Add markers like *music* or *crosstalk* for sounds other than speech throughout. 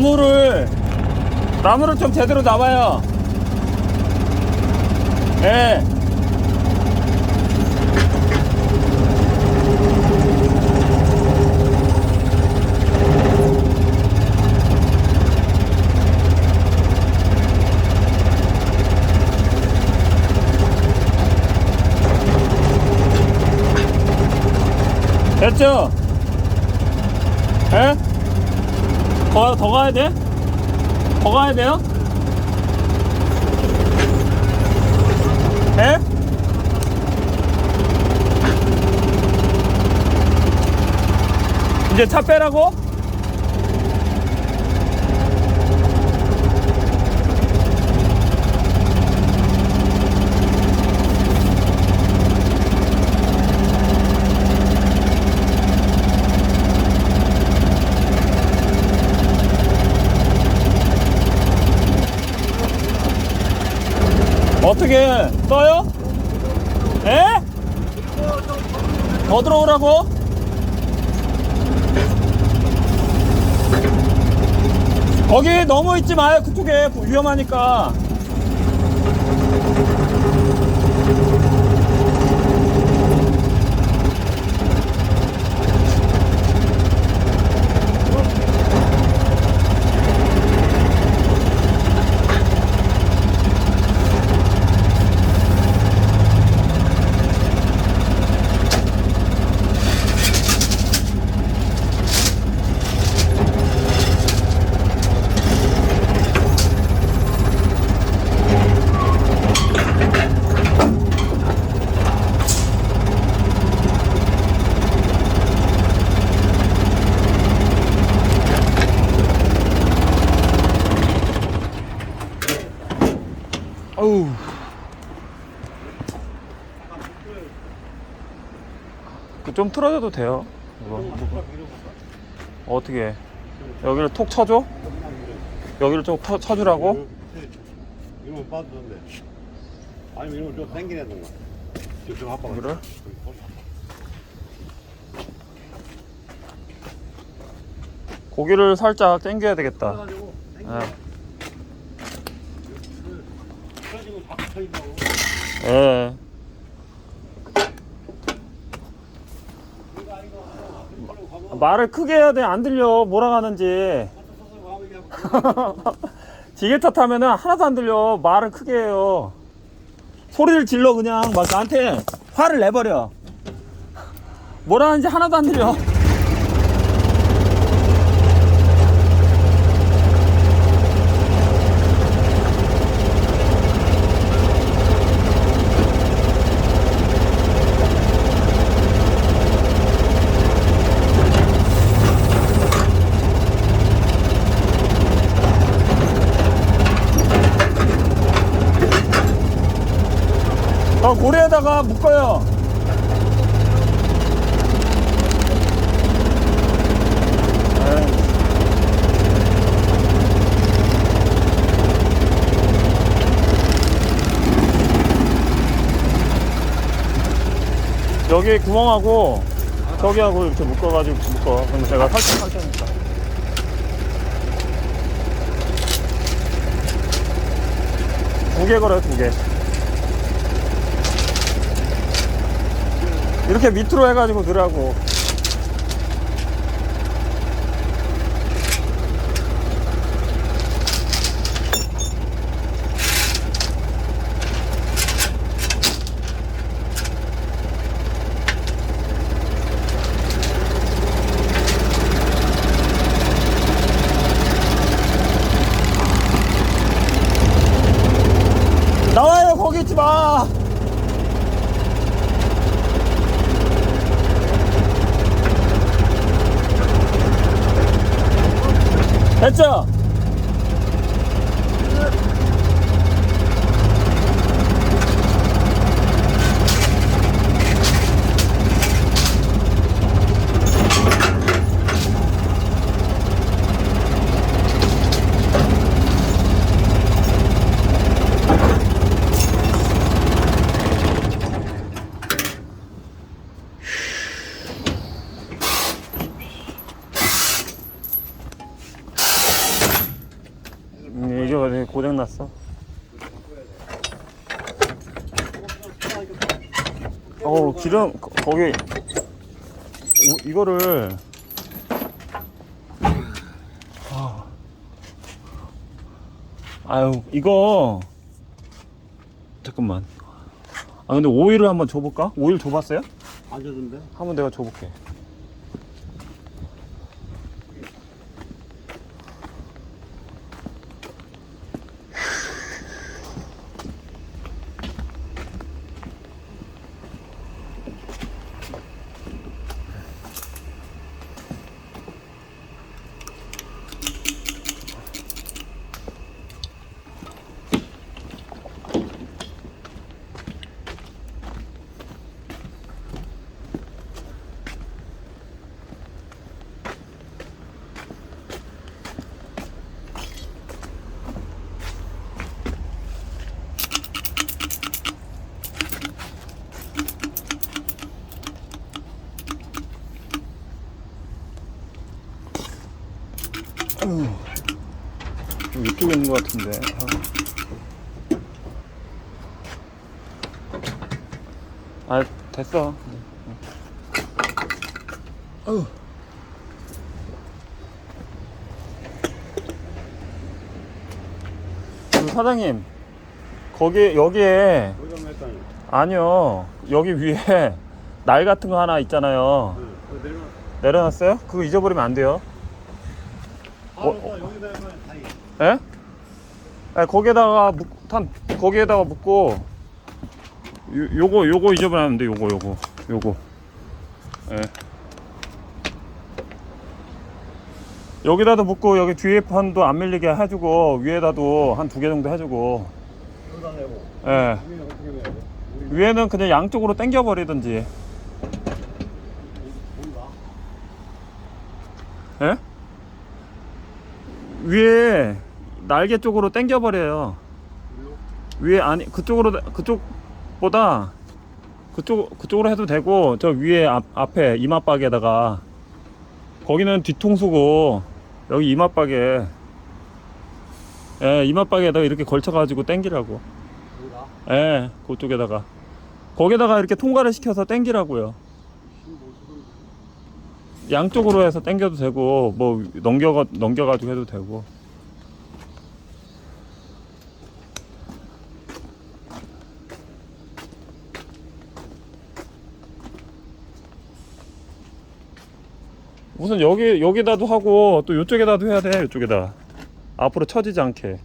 나무를 나무를 좀 제대로 잡아요. 예. 됐죠? 예? 더, 더 가야 돼? 더 가야 돼요? 예? 이제 차 빼라고? 어떻게 떠요? 에? 더 들어오라고? 거기 너무 있지 마요 그쪽에 위험하니까 어우 그 좀 틀어줘도 돼요 이거 어떻게 여기를 톡 쳐줘? 여기를 좀 터, 쳐주라고? 이러면 빠졌는데. 아니면 이러면 좀 당기내던가. 저 아빠가. 그래? 고기를 살짝 당겨야 되겠다 가지고 예. 그래가지고. 예. 말을 크게 해야 돼. 안 들려. 뭐라 하는지. *laughs* 지게 탓하면은 하나도 안 들려. 말을 크게 해요. 소리를 질러 그냥 막 나한테 화를 내버려. 뭐라 하는지 하나도 안 들려. 어, 고리에다가 묶어요. 여기 구멍하고 저기하고 이렇게 묶어가지고 묶어. 그럼 제가 살짝 할 테니까. 두 개 걸어요, 두 개. 이렇게 밑으로 해가지고 넣으라고. 나와요, 거기 있지 마! 됐죠? 고장 났어. 어 기름 거- 거기 오, 이거를 아. 아유 이거 잠깐만. 아 근데 오일을 한번 줘볼까? 오일 줘봤어요? 안 젖은데? 한번 내가 줘볼게. 좀 이쪽에 있는 것 같은데. 아, 아, 됐어. 아유. 그 사장님, 거기 여기에. 아니요 여기 위에 *laughs* 날 같은 거 하나 있잖아요. 내려놔. 내려놨어요? 그거 잊어버리면 안 돼요. 아, 어, 다이. 예? 예, 거기에다가 묶, 한 거기에다가 묶고 요, 요거 요거 잊어버리면 안 돼. 요거 요거 요거. 예. 여기다도 묶고 여기 뒤에 판도 안 밀리게 해주고 위에다도 한 두 개 정도 해주고. 예. 위에는 그냥 양쪽으로 당겨 버리든지. 예? 위에 날개 쪽으로 당겨 버려요. 위에 아니 그쪽으로 그쪽보다 그쪽 그쪽으로 해도 되고 저 위에 앞, 앞에 이마박에다가 거기는 뒤통수고 여기 이마박에 예 이마박에다가 이렇게 걸쳐 가지고 당기라고 여기다. 예 그쪽에다가 거기다가 이렇게 통과를 시켜서 당기라고요 양쪽으로 해서 당겨도 되고 뭐 넘겨 넘겨가지고 해도 되고 우선 여기 여기다도 하고 또 이쪽에다도 해야 돼 이쪽에다 앞으로 처지지 않게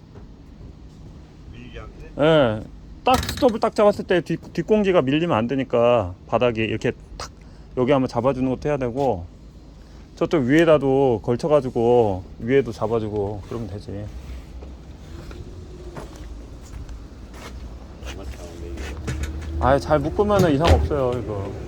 밀리지 않게. 예. 딱 스톱을 딱 잡았을 때 뒷, 뒷공기가 밀리면 안 되니까 바닥에 이렇게 탁 여기 한번 잡아주는 것도 해야 되고 저쪽 위에다도 걸쳐가지고 위에도 잡아주고 그러면 되지. 맞다. 근데 이거. 아예 잘 묶으면은 이상 없어요 이거.